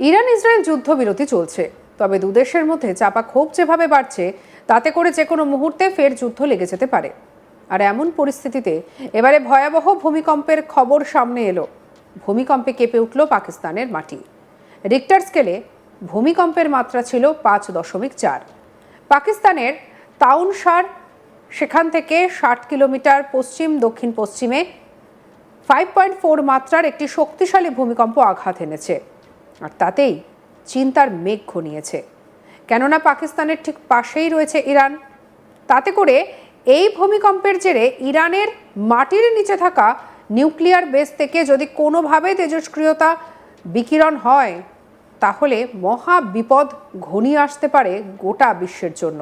Iran Israel যুদ্ধবিরতি চলছে। তবে দুদেশের মধ্যে চাপা ক্ষোভ যেভাবে বাড়ছে, তাতে করে যে কোনো মুহূর্তে ফের যুদ্ধ লেগে যেতে পারে। আর এমন পরিস্থিতিতে এবারে ভয়াবহ ভূমিকম্পের খবর সামনে এলো। ভূমিকম্পে কেঁপে উঠল পাকিস্তানের মাটি। রিক্টার স্কেলে ভূমিকম্পের মাত্রা ছিল পাঁচ দশমিক চার। পাকিস্তানের তাউনসার সেখান থেকে ষাট কিলোমিটার পশ্চিম দক্ষিণ পশ্চিমে ফাইভ পয়েন্ট ফোর মাত্রার একটি শক্তিশালী ভূমিকম্প আঘাত এনেছে। আর তাতেই চিন্তার মেঘ ঘনিয়েছে। কেননা পাকিস্তানের ঠিক পাশেই রয়েছে ইরান। তাতে করে এই ভূমিকম্পের জেরে ইরানের মাটির নিচে থাকা নিউক্লিয়ার বেস থেকে যদি কোনোভাবে তেজস্ক্রিয়তা বিকিরণ হয়, তাহলে মহা বিপদ ঘনিয়ে আসতে পারে গোটা বিশ্বের জন্য।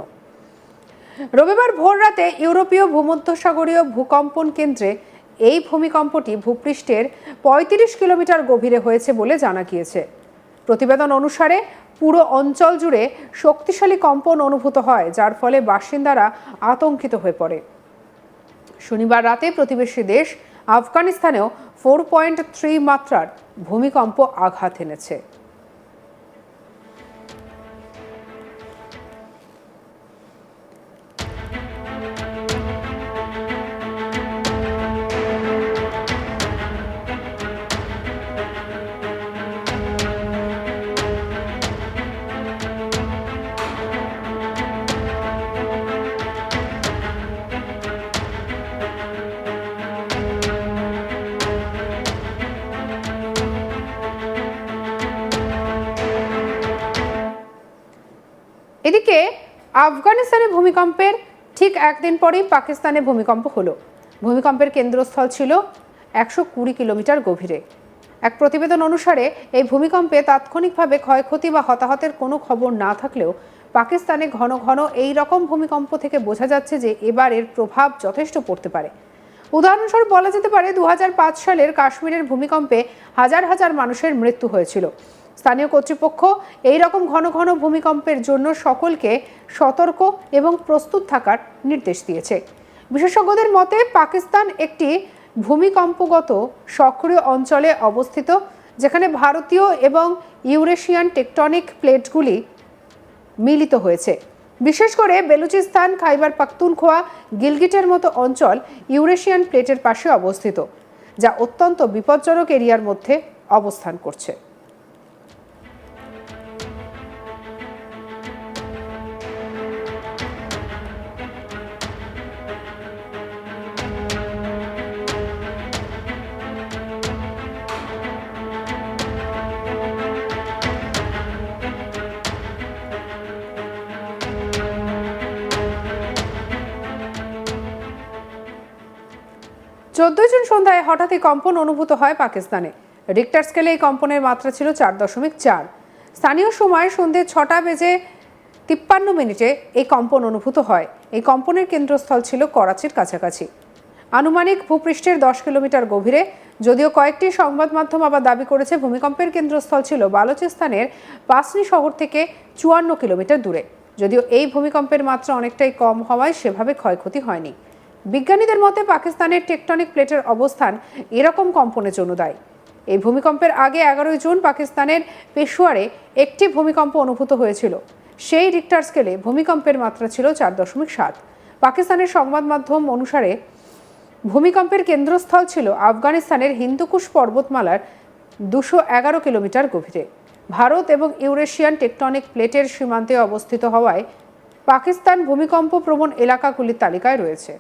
রবিবার ভোররাতে ইউরোপীয় ভূমধ্যসাগরীয় ভূকম্পন কেন্দ্রে এই ভূমিকম্পটি ভূপৃষ্ঠের পঁয়ত্রিশ কিলোমিটার গভীরে হয়েছে বলে জানা গিয়েছে। প্রতিবেদন অনুসারে পুরো অঞ্চল জুড়ে শক্তিশালী কম্পন অনুভূত হয়, যার ফলে বাসিন্দারা আতঙ্কিত হয়ে পড়ে। শনিবার রাতে প্রতিবেশী দেশ আফগানিস্তানেও ফোর পয়েন্ট থ্রি মাত্রার ভূমিকম্প আঘাত এনেছে। এদিকে, আফগানিস্তানে ভূমিকম্পের ঠিক একদিন পরেই পাকিস্তানে ভূমিকম্প হলো। ভূমিকম্পের কেন্দ্রস্থল ছিল একশো কুড়ি কিলোমিটার গভীরে। এক প্রতিবেদন অনুসারে, এই ভূমিকম্পে তাৎক্ষণিকভাবে ক্ষয়ক্ষতি বা হতাহতের কোনো খবর না থাকলেও পাকিস্তানে ঘন ঘন এই রকম ভূমিকম্প থেকে বোঝা যাচ্ছে যে এবার এর প্রভাব যথেষ্ট পড়তে পারে। উদাহরণস্বরূপ বলা যেতে পারে দু হাজার পাঁচ সালের কাশ্মীরের ভূমিকম্পে হাজার হাজার মানুষের মৃত্যু হয়েছিল। স্থানীয় কর্তৃপক্ষ এই রকম ঘন ঘন ভূমিকম্পের জন্য সকলকে সতর্ক এবং প্রস্তুত থাকার নির্দেশ দিয়েছে। বিশেষজ্ঞদের মতে, পাকিস্তান একটি ভূমিকম্পগত সক্রিয় অঞ্চলে অবস্থিত, যেখানে ভারতীয় এবং ইউরেশিয়ান টেকটনিক প্লেটগুলি মিলিত হয়েছে। বিশেষ করে বেলুচিস্তান, খাইবার পাখতুনখোয়া, গিলগিটের মতো অঞ্চল ইউরেশিয়ান প্লেটের পাশে অবস্থিত, যা অত্যন্ত বিপজ্জনক এরিয়ার মধ্যে অবস্থান করছে। চোদ্দই জুন সন্ধ্যায় হঠাৎই কম্পন অনুভূত হয় পাকিস্তানে। রিক্টার স্কেলে এই কম্পনের মাত্রা ছিল চার দশমিক চার। স্থানীয় সময় সন্ধে ছটা বেজে তিপ্পান্ন মিনিটে এই কম্পন অনুভূত হয়। এই কম্পনের কেন্দ্রস্থল ছিল করাচির কাছাকাছি। আনুমানিক ভূপৃষ্ঠের দশ কিলোমিটার গভীরে, যদিও কয়েকটি সংবাদ মাধ্যম আবার দাবি করেছে ভূমিকম্পের কেন্দ্রস্থল ছিল বালোচিস্তানের পাসনি শহর থেকে চুয়ান্ন কিলোমিটার দূরে। যদিও এই ভূমিকম্পের মাত্রা অনেকটাই কম হওয়ায় সেভাবে ক্ষয়ক্ষতি হয়নি। বিজ্ঞানীদের মতে পাকিস্তানের টেকটনিক প্লেটের অবস্থান এরকম কম্পনের জন্য দায়ী এই ভূমিকম্পের আগে এগারোই জুন পাকিস্তানের পেশোয়ারে একটি ভূমিকম্প অনুভূত হয়েছিল। সেই রিক্টার স্কেলে ভূমিকম্পের মাত্রা ছিল চার দশমিক সাত। পাকিস্তানের সংবাদ মাধ্যম অনুসারে ভূমিকম্পের কেন্দ্রস্থল ছিল আফগানিস্তানের হিন্দুকুশ পর্বতমালার দুশো এগারো কিলোমিটার গভীরে। ভারত এবং ইউরেশিয়ান টেকটনিক প্লেটের সীমান্তে অবস্থিত হওয়ায় পাকিস্তান ভূমিকম্প প্রবণ এলাকাগুলির তালিকায় রয়েছে।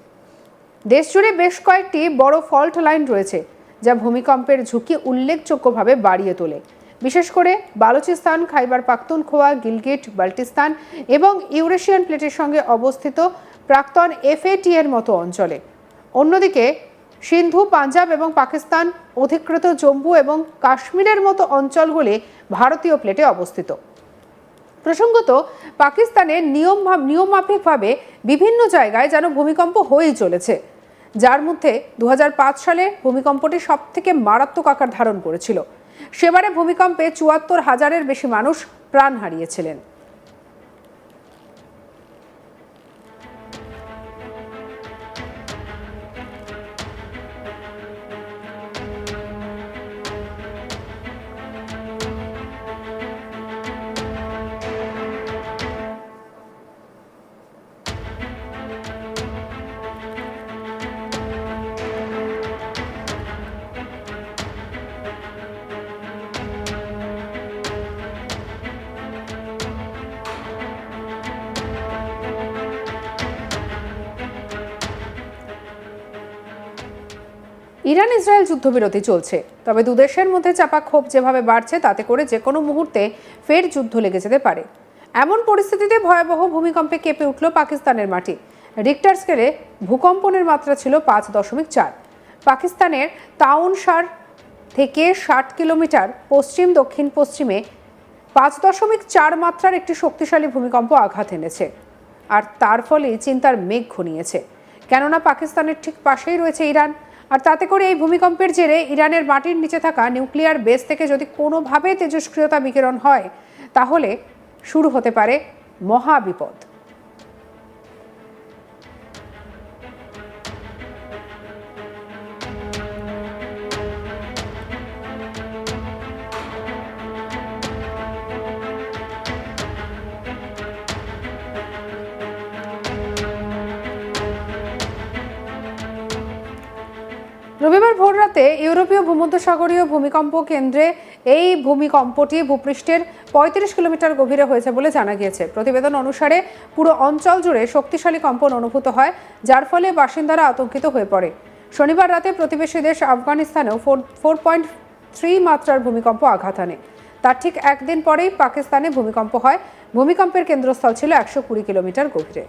দেশজুড়ে বেশ কয়েকটি বড় ফল্ট লাইন রয়েছে, যা ভূমিকম্পের ঝুঁকি উল্লেখযোগ্যভাবে বাড়িয়ে তোলে। বিশেষ করে বালুচিস্তান, খাইবার পাখতুনখোয়া, গিলগিট, বাল্টিস্তান এবং ইউরেশিয়ান প্লেটের সঙ্গে অবস্থিত প্রাক্তন এফএটি এর মতো অঞ্চলে। অন্যদিকে, সিন্ধু, পাঞ্জাব এবং পাকিস্তান অধিকৃত জম্মু এবং কাশ্মীরের মতো অঞ্চলগুলি ভারতীয় প্লেটে অবস্থিত। প্রসঙ্গত পাকিস্তানের নিয়ম নিয়মমাফিকভাবে বিভিন্ন জায়গায় যেন ভূমিকম্প হয়েই চলেছে। যার মধ্যে দু হাজার পাঁচ সালে ভূমিকম্পটি সব থেকে মারাত্মক আকার ধারণ করেছিল। সেবারে ভূমিকম্পে চুয়াত্তর হাজারের বেশি মানুষ প্রাণ হারিয়েছিলেন। ইরান ইসরায়েল যুদ্ধবিরতি চলছে। তবে দুদেশের মধ্যে চাপা ক্ষোভ যেভাবে বাড়ছে, তাতে করে যে কোনো মুহূর্তে ফের যুদ্ধ লেগে যেতে পারে। এমন পরিস্থিতিতে ভয়াবহ ভূমিকম্পে কেঁপে উঠল পাকিস্তানের মাটি। রিক্টার স্কেলে ভূকম্পনের মাত্রা ছিল পাঁচ দশমিক চার। পাকিস্তানের তাউনসার থেকে ষাট কিলোমিটার পশ্চিম, দক্ষিণ পশ্চিমে পাঁচ দশমিক চার মাত্রার একটি শক্তিশালী ভূমিকম্প আঘাত এনেছে। আর তার ফলে চিন্তার মেঘ ঘনিয়েছে। কেননা পাকিস্তানের ঠিক পাশেই রয়েছে ইরান। আর তাতে করে এই ভূমিকম্পের জেরে ইরানের মাটির নিচে থাকা নিউক্লিয়ার বেস থেকে যদি কোনোভাবে তেজস্ক্রিয়তা বিকিরণ হয়, তাহলে শুরু হতে পারে মহা রবিবার ভোররাতে ইউরোপীয় ভূমধ্যসাগরীয় ভূমিকম্প কেন্দ্রে এই ভূমিকম্পটি ভূপৃষ্ঠের পঁয়ত্রিশ কিলোমিটার গভীরে হয়েছে বলে জানা গিয়েছে। প্রতিবেদন অনুসারে পুরো অঞ্চল জুড়ে শক্তিশালী কম্পন অনুভূত হয়, যার ফলে বাসিন্দারা আতঙ্কিত হয়ে পড়ে। শনিবার রাতে প্রতিবেশী দেশ আফগানিস্তানেও ফোর ফোর পয়েন্ট থ্রি মাত্রার ভূমিকম্প আঘাত আনে তার ঠিক একদিন পরেই পাকিস্তানে ভূমিকম্প হয়। ভূমিকম্পের কেন্দ্রস্থল ছিল একশো কুড়ি কিলোমিটার গভীরে।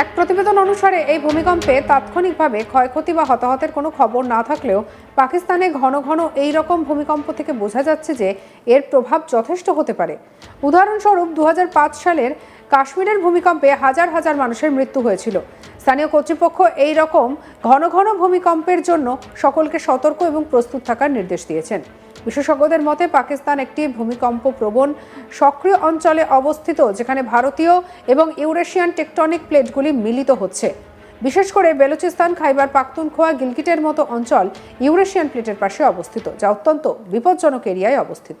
এক প্রতিবেদন অনুসারে, এই ভূমিকম্পে তাৎক্ষণিকভাবে ক্ষয়ক্ষতি বা হতাহতের কোনো খবর না থাকলেও পাকিস্তানে ঘন ঘন এই রকম ভূমিকম্প থেকে বোঝা যাচ্ছে যে এর প্রভাব যথেষ্ট হতে পারে। উদাহরণস্বরূপ দু হাজার পাঁচ সালের কাশ্মীরের ভূমিকম্পে হাজার হাজার মানুষের মৃত্যু হয়েছিল। স্থানীয় কর্তৃপক্ষ এই রকম ঘন ঘন ভূমিকম্পের জন্য সকলকে সতর্ক এবং প্রস্তুত থাকার নির্দেশ দিয়েছেন। বিশেষজ্ঞদের মতে পাকিস্তান একটি ভূমিকম্প প্রবণ সক্রিয় অঞ্চলে অবস্থিত, যেখানে ভারতীয় এবং ইউরেশিয়ান টেকটনিক প্লেটগুলি মিলিত হচ্ছে। বিশেষ করে বেলুচিস্তান, খাইবার পাখতুনখোয়া, গিলগিটের মতো অঞ্চল ইউরেশিয়ান প্লেটের পাশে অবস্থিত, যা অত্যন্ত বিপজ্জনক এরিয়ায় অবস্থিত।